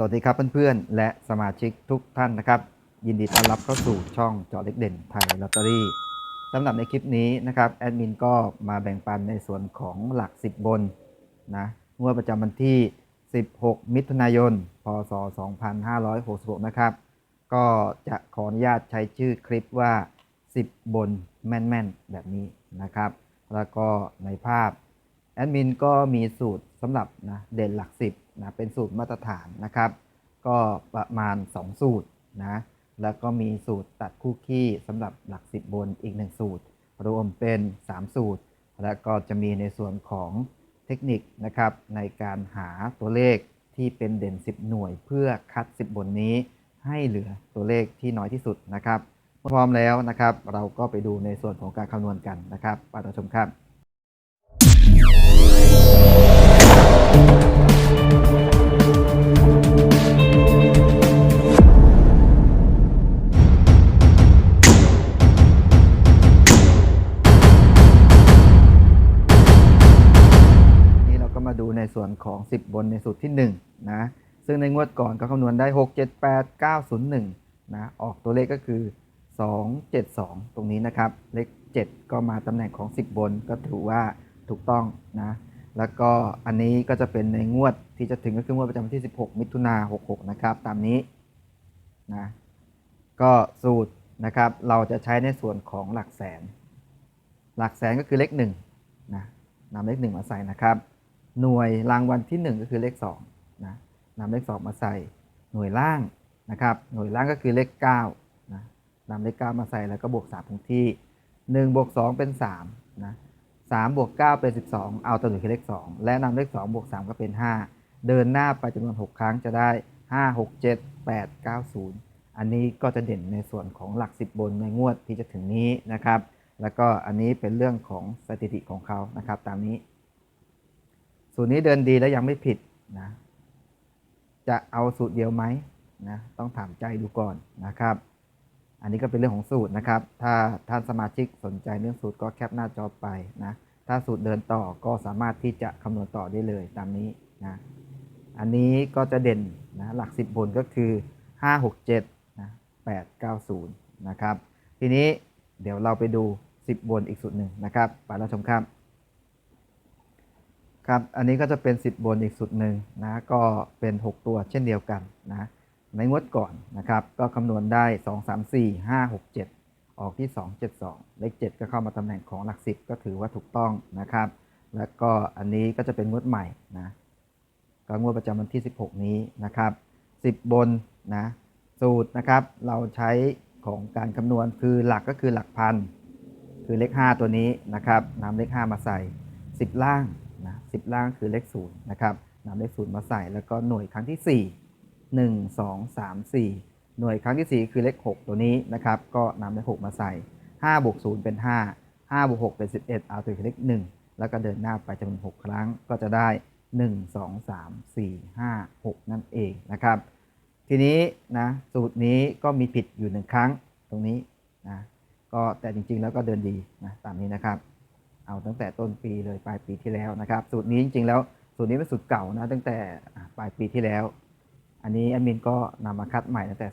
สวัสดีครับเพื่อนๆ และสมาชิกทุกท่านนะครับ ยินดีต้อนรับเข้าสู่ช่องเจอเล็กเด่นไทยลอตเตอรี่สำหรับในคลิปนี้นะครับแอดมินก็มาแบ่งปันในส่วนของหลัก 10 บนนะงวดประจำวันที่ 16 มิถุนายน พศ 2566 นะครับ ก็จะขออนุญาตใช้ชื่อคลิปว่า 10 บนแม่นๆ แบบนี้นะครับ แล้วก็ในภาพ แอดมินก็มีสูตรสำหรับนะเด่นหลัก10นะเป็นสูตรมาตรฐานนะครับ ก็ประมาณ 2 สูตรนะแล้วก็มีสูตรตัดคู่ขี้สำหรับหลัก10บนอีก 1 สูตร รวมเป็น 3 สูตร แล้วก็จะมีในส่วนของเทคนิคนะครับในการหาตัวเลขที่เป็นเด่น 10 หน่วย เพื่อคัด 10 บนนี้ ให้เหลือตัวเลขที่น้อยที่สุดนะครับเมื่อพร้อมแล้วนะครับ เราก็ไปดูในส่วนของการคำนวณกันนะครับไปรับชมครับ ของ 10 บนในสูตรที่1นะซึ่งในงวดก่อนก็คำนวณได้ 6 7 8 9 0 1นะออกตัวเลขก็คือ 2 7 2 ตรงนี้นะครับ เลข 7 ก็มาตำแหน่งของ 10 บนก็ถือว่าถูกต้องนะแล้วก็อันนี้ก็จะเป็นในงวดที่จะถึงก็คืองวดประจำวันที่ 16 มิถุนา66 นะครับ ตามนี้นะก็สูตรนะครับเราจะใช้ในส่วนของหลักแสน หลักแสนก็คือเลข1นะนำเลข1มาใส่นะครับ หน่วยรางวัลที่ 1 ก็คือเลข2นะนำเลข 2 มาใส่หน่วยล่างนะครับ หน่วยล่างก็คือเลข9นะนำเลข 9 มาใส่แล้วก็บวก3ตรงที่ 1 บวก 2 เป็น3นะ3บวก 9 เป็น 12 เอาตัวหน่วยคือเลข 2 และนำเลข 2 บวก 3 ก็เป็น 5 เดินหน้าไปจำนวน 6 ครั้งจะได้ 5 6 7 8 9 0 อันนี้ก็จะเด่นในส่วนของหลัก 10 บนในงวดที่จะถึงนี้นะครับ แล้วก็อันนี้เป็นเรื่องของสถิติของเขานะครับ ตามนี้ สูตรนี้เดินดีแล้วยังไม่ผิดนะ จะเอาสูตรเดียวไหมนะ ต้องถามใจดูก่อนนะครับ อันนี้ก็เป็นเรื่องของสูตรนะครับ ถ้าท่านสมาชิกสนใจเรื่องสูตรก็แคปหน้าจอไปนะ ถ้าสูตรเดินต่อก็สามารถที่จะคำนวณต่อได้เลยตามนี้นะ อันนี้ก็จะเด่นนะหลัก 10บนก็คือ 5 6 7นะ8 9 0 นะครับ ทีนี้เดี๋ยวเราไปดู 10บนอีกสูตรหนึ่งนะครับ ไปรับชมครับ ครับอันนี้ก็จะเป็น 10 บนอีกสุดหนึ่งนะก็เป็น 6 ตัวเช่นเดียวกันนะในงวดก่อนนะครับ ก็คำนวณได้ 2 3 4 5 6 7 ออกที่ 2 7 2 เลข 7 ก็เข้ามาตำแหน่งของหลัก 10 ก็ถือว่าถูกต้องนะครับ แล้วก็อันนี้ก็จะเป็นงวดใหม่นะก็งวดประจำวันที่ 16 นี้นะครับ 10 บนนะสูตรนะครับเราใช้ของการคำนวณคือหลักก็คือหลักพัน คือเลข 5 ตัวนี้นะครับนำเลข 5 มาใส่ 10 ล่าง นะ10ล่างคือเลข0นะครับนำเลข0มาใส่แล้วก็หน่วยครั้งที่ 4 1 2 3 4 หน่วยครั้งที่ 4 คือเลข 6 ตัวนี้นะครับ ก็นำเลข 6 มาใส่5บวก0เป็น 5 5บวก6เป็น 11 เอาตัวเลข 1 แล้วก็เดินหน้าไปจำนวน 6 ครั้งก็จะได้ 1 2 3 4 5 6 นั่นเองนะครับ ทีนี้นะสูตรนี้ก็มีผิดอยู่หนึ่งครั้งตรงนี้นะก็แต่จริงๆแล้วก็เดินดีนะตามนี้นะครับ เอาตั้งแต่ต้นปีเลยปลายปีที่แล้วนะครับ สูตรนี้จริงๆแล้วสูตรนี้เป็นสูตรเก่านะตั้งแต่ปลายปีที่แล้ว อันนี้แอดมินก็นำมาคัดใหม่ตั้งแต่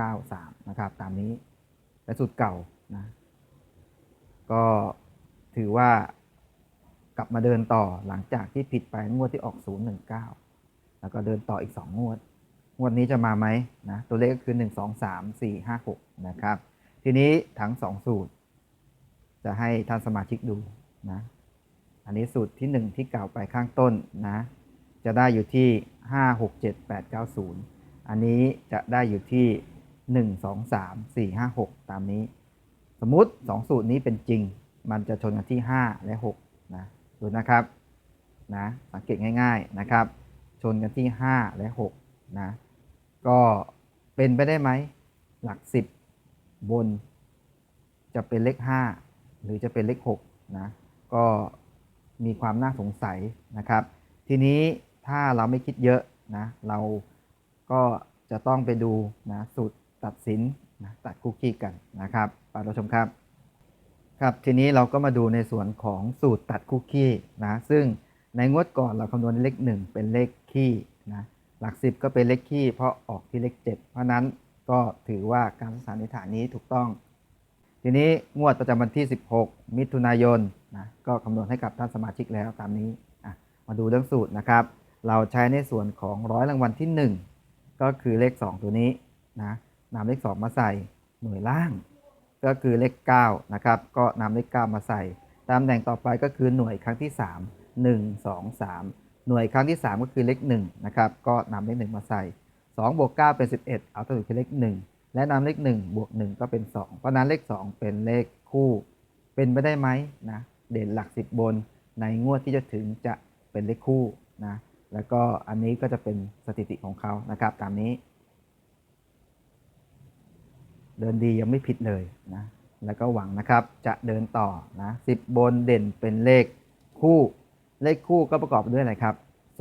093 นะครับตามนี้เป็นสูตรเก่านะก็ถือว่ากลับมาเดินต่อหลังจากที่ผิดไปงวดที่ออก 019 แล้วก็เดินต่ออีก 2 งวด งวดนี้จะมาไหมนะตัวเลขก็คือ 1 2 3 4 5 6 นะครับ ทีนี้ทั้ง 2 สูตร จะให้ท่านสมาชิกดู นะ อันนี้สูตรที่ 1 ที่กล่าวไปข้างต้นนะ จะได้อยู่ที่ 5 6 7 8 9 0 อันนี้จะได้อยู่ที่ 1 2 3 4 5 6 ตามนี้ สมมุติ 2 สูตรนี้เป็นจริง มันจะชนกันที่ 5 และ6นะดูนะครับนะสังเกตง่าย ๆนะครับ ชนกันที่ 5 และ6นะก็เป็นไปได้ไหมหลัก 10 บน จะเป็นเลข 5 หรือจะเป็นเลข6นะ ก็มีความน่าสงสัยนะครับ ทีนี้ถ้าเราไม่คิดเยอะนะเราก็จะต้องไปดูนะสูตรตัดสินนะตัดคุกกี้กันนะครับไปเราชมครับครับ ทีนี้เราก็มาดูในส่วนของสูตรตัดคุกกี้นะซึ่งในงวดก่อนเราคำนวณเลข 1 เป็นเลขคี่นะหลักสิบก็เป็นเลขคี่เพราะออกที่เลขเจ็ดเพราะฉะนั้นก็ถือว่าการสันนิษฐานนี้ถูกต้อง ทีนี้งวดประจำวันที่ 16 มิถุนายนนะก็คำนวณให้กับท่านสมาชิกแล้วตามนี้มาดูเรื่องสูตรนะครับ เราใช้ในส่วนของร้อยรางวัลที่ 1 ก็คือเลข 2 ตัวนี้นะนำเลข 2 มาใส่หน่วยล่าง ก็คือเลข9นะครับก็นำเลข 9 มาใส่ตำแหน่งต่อไปก็คือหน่วยครั้งที่ 3 1 2 3 หน่วยครั้งที่ 3 ก็คือเลข1นะครับก็นำเลข 1 มาใส่2บวก9เป็น 11 เอาตัวอื่นคือเลข1 และนำเลข1บวก1ก็เป็น 2 เพราะนั้นเลข 2 เป็นเลขคู่ เป็นไปได้ไหมนะ เด่นหลัก 10 บนในงวดที่จะถึงจะเป็นเลขคู่นะ แล้วก็อันนี้ก็จะเป็นสถิติของเขานะครับ ตามนี้ เดินดียังไม่ผิดเลยนะ แล้วก็หวังนะครับจะเดินต่อนะ10 บนเด่นเป็นเลขคู่ เลขคู่ก็ประกอบด้วยอะไรครับ 0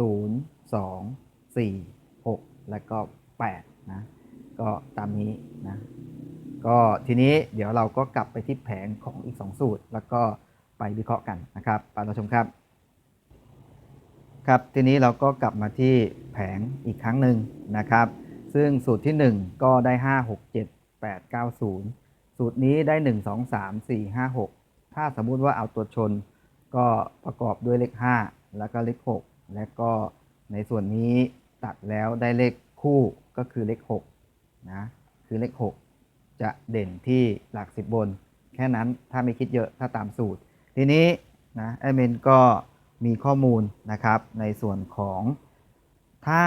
2 4 6 แล้วก็ 8 นะ ก็ตามนี้นะก็ทีนี้เดี๋ยวเราก็กลับไปที่แผงของอีก 2 สูตร แล้วก็ไปวิเคราะห์กันนะครับไปเราชมครับ ครับทีนี้เราก็กลับมาที่แผงอีกครั้งหนึ่งนะครับ ซึ่งสูตรที่ 1 ก็ได้ 5 6 7 8 9 0 สูตรนี้ได้ 1 2 3 4 5 6 ถ้าสมมุติว่าเอาตัวชน ก็ประกอบด้วยเลข 5 แล้วก็เลข 6 และก็ในส่วนนี้ตัดแล้วได้เลขคู่ก็คือเลข 6 นะคือเลข 6 จะเด่นที่หลัก 10 บน แค่นั้นถ้าไม่คิดเยอะถ้าตามสูตร ทีนี้นะแอดมินก็มีข้อมูลนะครับในส่วนของถ้า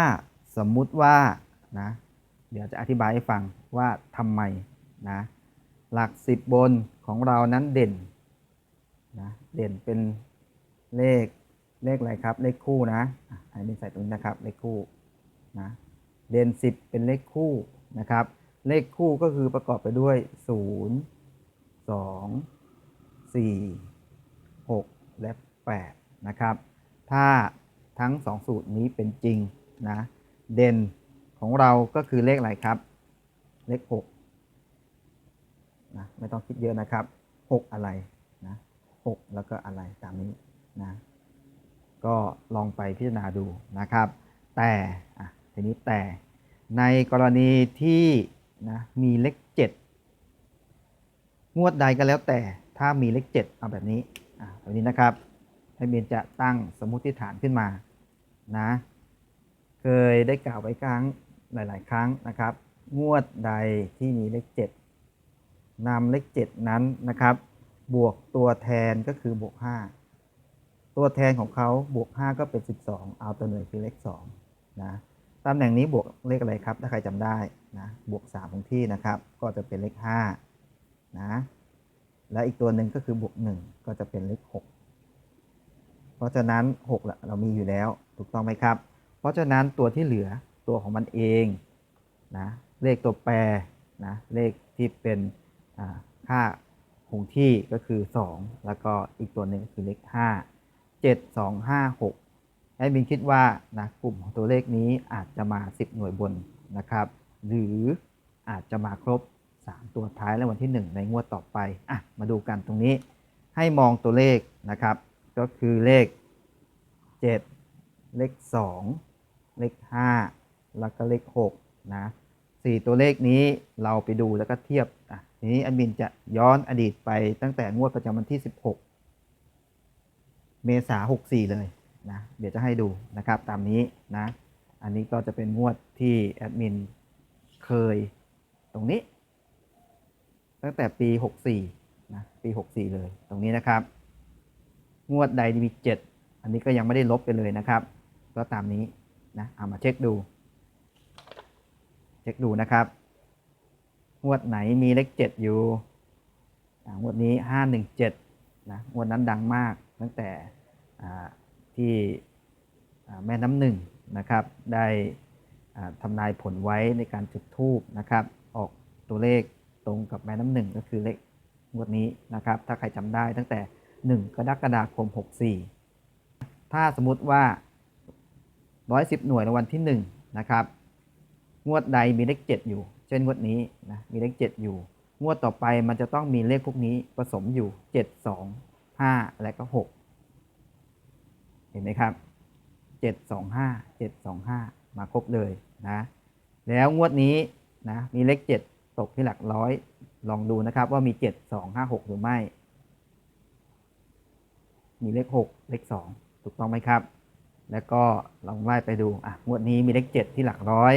สมมุติว่านะเดี๋ยวจะอธิบายให้ฟังว่าทำไมนะหลัก 10 บนของเรานั้นเด่นนะเด่นเป็นเลขเลขอะไรครับ เลขคู่นะอะอันนี้ใส่ตรงนี้นะครับเลขคู่นะเด่น 10 เป็นเลขคู่ นะครับ เลขคู่ก็คือประกอบไปด้วย 0 2 4 6 และ 8 นะครับ ถ้าทั้ง 2 สูตรนี้เป็นจริงนะ เด่นของเราก็คือเลขอะไรครับ เลข 6 นะ ไม่ต้องคิดเยอะนะครับ 6 อะไรนะ6แล้วก็อะไรตามนี้นะ ก็ลองไปพิจารณาดูนะครับ แต่ อะ ทีนี้แต่ ในกรณีที่นะมีเลข7งวดใดก็แล้วแต่ถ้ามีเลข7เอาแบบนี้อะแบบนี้นะครับให้เบียนจะตั้งสมมุติฐานขึ้นมานะเคยได้กล่าวไว้ครั้งหลาย ๆ ครั้งนะครับ งวดใดที่มีเลข7นำเลข7นั้นนะครับบวกตัวแทนก็คือบวก 5 ตัวแทนของเขาบวก 5 ก็เป็น 12 เอาตัวหน่วยคือเลข2นะ ตำแหน่งนี้บวกเลขอะไรครับ ถ้าใครจำได้นะบวก3ของที่นะครับ ก็จะเป็นเลข5นะและอีกตัวหนึ่งก็คือบวก1ก็จะเป็นเลข6เพราะฉะนั้น6ละเรามีอยู่แล้วถูกต้องไหมครับ เพราะฉะนั้นตัวที่เหลือตัวของมันเองนะเลขตัวแปรนะเลขที่เป็นอ่าค่าคงที่ก็คือ 2 แล้วก็อีกตัวหนึ่งคือเลข 5 7 2 5 6 ให้บินคิดว่านะกลุ่มของตัวเลขนี้อาจจะมา 10 หน่วยบนนะครับ หรืออาจจะมาครบ 3 ตัวท้ายและวันที่ 1 ในงวดต่อไปอะมาดูกันตรงนี้ให้มองตัวเลขนะครับ ก็คือเลข 7 เลข 2 เลข 5 แล้วก็เลข6นะสี่ตัวเลขนี้เราไปดูแล้วก็เทียบอะทีนี้แอดมินจะย้อนอดีตไปตั้งแต่งวดประจำวันที่ 16 เมษา64 เลย นะเดี๋ยวจะให้ดูนะครับตามนี้นะอันนี้ก็จะเป็นงวดที่แอดมินเคยตรงนี้ ตั้งแต่ปี 64นะปี 64 เลยตรงนี้นะครับ งวดใดมี 7 อันนี้ก็ยังไม่ได้ลบไปเลยนะครับ ก็ตามนี้นะเอามาเช็คดู เช็คดูนะครับ งวดไหนมีเลขเจ็ดอยู่งวดนี้ห้าหนึ่งเจ็ดนะงวดนั้นดังมากตั้งแต่ ที่แม่น้ำหนึ่งนะครับได้ทำนายผลไว้ในการจุดทูบนะครับออกตัวเลขตรงกับแม่น้ำหนึ่งก็คือเลขงวดนี้นะครับถ้าใครจำได้ตั้งแต่ 1 กรกฎาคม 64 ถ้าสมมุติว่า 110 หน่วยรางวัลที่1นะครับงวดใดมีเลข 7 อยู่ เช่นงวดนี้นะมีเลข 7 อยู่ งวดต่อไปมันจะต้องมีเลขพวกนี้ผสมอยู่ 7 2 5 และก็ 6 เห็นไหมครับ 7 2 5 7 2 5 มาครบเลยนะแล้วงวดนี้นะมีเลข 7 ตกที่หลักร้อย ลองดูนะครับว่ามี 7 2 5 6 หรือไม่ มีเลข 6 เลข 2 ถูกต้องไหมครับ แล้วก็ลองไล่ไปดูอะงวดนี้มีเลข 7 ที่หลักร้อย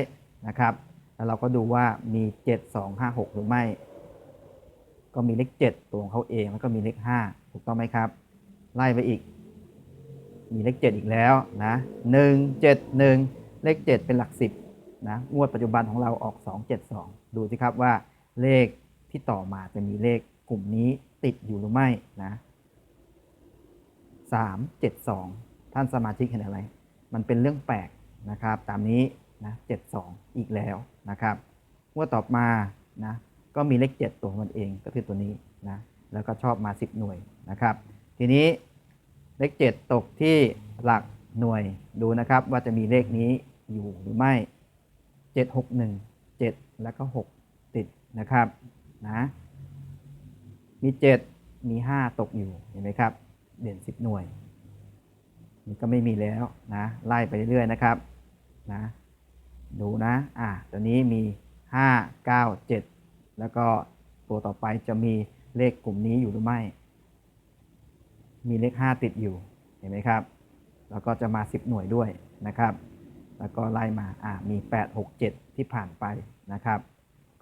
นะครับ แล้วเราก็ดูว่ามี 7 2 5 6 หรือไม่ ก็มีเลข 7 ตัวของเขาเองแล้วก็มีเลข 5 ถูกต้องไหมครับ ไล่ไปอีก มีเลข 7 อีกแล้วนะ1 7 1 เลข 7 เป็นหลัก 10นะงวดปัจจุบันของเราออก 272 ดูสิครับว่าเลขที่ต่อมาจะมีเลขกลุ่มนี้ติดอยู่หรือไม่นะ3 7 2 ท่านสมาชิกเห็นอะไร มันเป็นเรื่องแปลกนะครับ ตามนี้นะ72 อีกแล้วนะครับงวดต่อมานะก็มีเลข 7 ตัวมันเองก็คือตัวนี้นะแล้วก็ชอบมา 10 หน่วยนะครับ ทีนี้ เลข 7 ตกที่หลักหน่วยดูนะครับว่าจะมีเลขนี้อยู่หรือไม่ 7 6 1 7 แล้วก็ 6 ติดนะครับนะมี 7 มี 5 ตกอยู่เห็นไหมครับ เด่น 10 หน่วยนี่ก็ไม่มีแล้วนะไล่ไปเรื่อยๆนะครับนะดูนะอ่าตัวนี้มี 5 9 7 แล้วก็ตัวต่อไปจะมีเลขกลุ่มนี้อยู่หรือไม่ มีเลข 5 ติดอยู่ เห็นไหมครับ แล้วก็จะมา 10 หน่วยด้วยนะครับ แล้วก็ไล่มา อ่า มี 8 6 7 ที่ผ่านไปนะครับ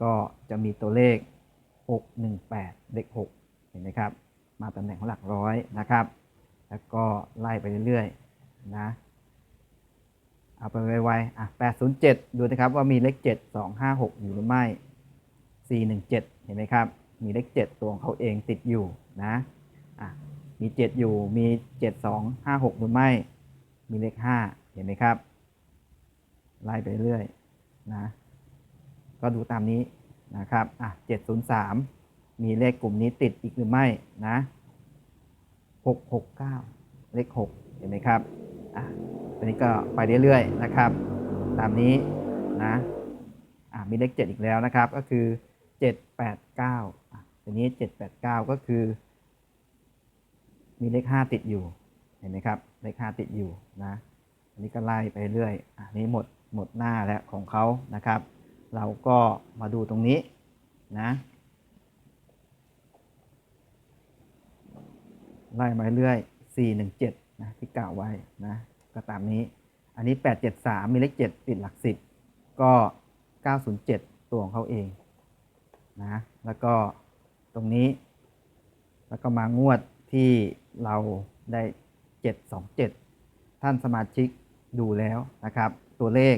ก็จะมีตัวเลข 6 1 8 เลข 6 เห็นไหมครับ มาตำแหน่งของหลักร้อยนะครับ แล้วก็ไล่ไปเรื่อยๆ นะ เอาไปไวๆ อะ 807 ดูนะครับว่ามีเลข 7 2 5 6 อยู่หรือไม่ 417 เห็นไหมครับ มีเลข 7 ตัวของเขาเองติดอยู่นะ อะ มี7อยู่มี7 2 5 6หรือไม่ มีเลข5เห็นไหมครับ ไล่ไปเรื่อยนะ ก็ดูตามนี้นะครับอะ703มีเลขกลุ่มนี้ติดอีกหรือไม่นะ669เก้าเลข6เห็นไหมครับอะตัวนี้ก็ไปเรื่อยๆนะครับ ตามนี้นะอะมีเลข7อีกแล้วนะครับ ก็คือ789อะตัวนี้789ก็คือ มีเลข5ติดอยู่ เห็นไหมครับ เลข5ติดอยู่นะ อันนี้ก็ไล่ไปเรื่อยอะนี้หมดหมดหน้าแล้วของเขานะครับ เราก็มาดูตรงนี้นะไล่มาเรื่อย417นะที่กล่าวไว้นะก็ตามนี้ อันนี้ 873 มีเลข 7 ติดหลัก 10 ก็ 907 ตัวของเขาเองนะแล้วก็ตรงนี้ แล้วก็มางวดที่ เราได้ 727 ท่านสมาชิกดูแล้วนะครับ ตัวเลข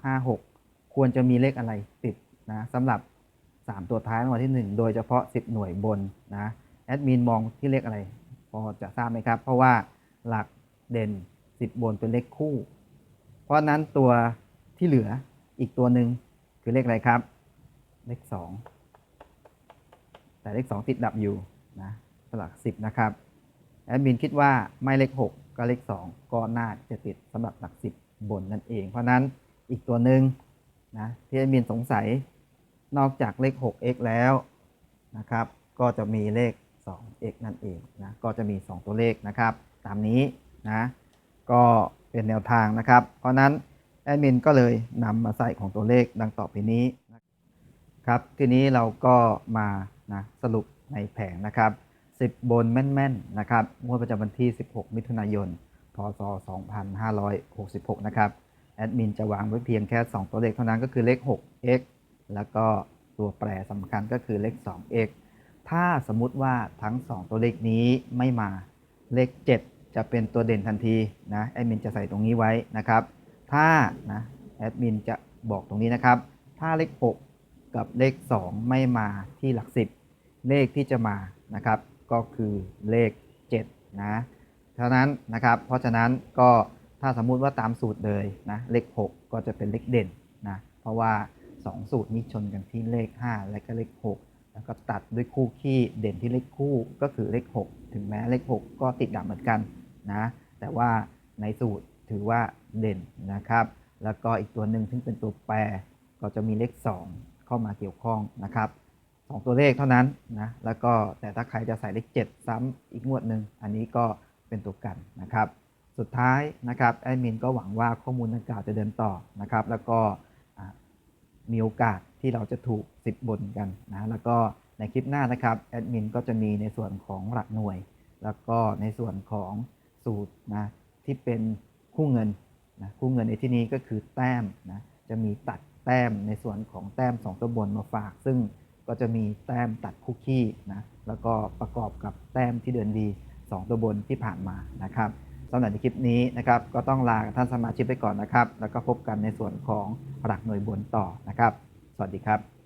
7256 ควรจะมีเลขอะไรติดนะสำหรับ 3 ตัวท้ายรางวัลที่ 1 โดยเฉพาะ 10 หน่วยบนนะแอดมินมองที่เลขอะไร พอจะทราบไหมครับ เพราะว่าหลักเด่น 10 บนเป็นเลขคู่ เพราะนั้นตัวที่เหลืออีกตัวหนึ่งคือเลขอะไรครับ เลข 2 แต่เลข 2 ติดดับอยู่นะ สลัก 10 นะครับ แอดมินคิดว่าไม่เลข 6 ก็เลข 2 ก็น่าจะติดสำหรับหลัก 10 บนนั่นเอง เพราะนั้นอีกตัวหนึ่งนะที่แอดมินสงสัยนอกจากเลข 6x แล้วนะครับ ก็จะมีเลข 2x นั่นเองนะ ก็จะมี 2 ตัวเลขนะครับ ตามนี้นะ ก็เป็นแนวทางนะครับ เพราะฉะนั้นแอดมินก็เลยนำมาใส่ของตัวเลขดังต่อไปนี้นะครับ ทีนี้เราก็มานะสรุปในแผงนะครับ 10 บนแม่นๆนะครับงวดประจำวันที่ 16 มิถุนายน พศ 2566 นะครับ แอดมินจะวางไว้เพียงแค่ 2 ตัวเลขเท่านั้นก็คือเลข 6x แล้วก็ตัวแปรสำคัญก็คือเลข 2x ถ้าสมมุติว่าทั้ง 2 ตัวเลขนี้ไม่มาเลข 7 จะเป็นตัวเด่นทันทีนะแอดมินจะใส่ตรงนี้ไว้นะครับ ถ้านะแอดมินจะบอกตรงนี้นะครับ ถ้าเลข 6 กับเลข 2 ไม่มาที่หลัก 10 เลขที่จะมานะครับ ก็คือเลข 7 นะเท่านั้นนะครับ เพราะฉะนั้นก็ถ้าสมมุติว่าตามสูตรเลยนะเลข 6 ก็จะเป็นเลขเด่นนะเพราะว่า 2 สูตรนี้ชนกันที่เลข 5 และก็เลข 6 แล้วก็ตัดด้วยคู่ขี้เด่นที่เลขคู่ก็คือเลข 6 ถึงแม้เลข 6 ก็ติดดับเหมือนกันนะแต่ว่าในสูตรถือว่าเด่นนะครับ แล้วก็อีกตัวหนึ่งซึ่งเป็นตัวแปรก็จะมีเลข 2 เข้ามาเกี่ยวข้องนะครับ สองตัวเลขเท่านั้นนะแล้วก็แต่ถ้าใครจะใส่เลข 7 ซ้ำอีกงวดหนึ่งอันนี้ก็เป็นตัวกันนะครับ สุดท้ายนะครับแอดมินก็หวังว่าข้อมูลดังกล่าวจะเดินต่อนะครับ แล้วก็มีโอกาสที่เราจะถูก 10 บนกันนะแล้วก็ในคลิปหน้านะครับแอดมินก็จะมีในส่วนของหลักหน่วย แล้วก็ในส่วนของสูตรนะที่เป็นคู่เงินนะคู่เงินในที่นี้ก็คือแต้มนะจะมีตัดแต้มในส่วนของแต้ม 2 ตัวบนมาฝาก ซึ่ง ก็จะมีแต้มตัดคุกกี้นะแล้วก็ประกอบกับแต้มที่เดือนดี2ตัวบนที่ผ่านมานะครับสำหรับในคลิปนี้นะครับก็ต้องลาท่านสมาชิกไปก่อนนะครับ แล้วก็พบกันในส่วนของหลักหน่วยบนต่อนะครับ สวัสดีครับ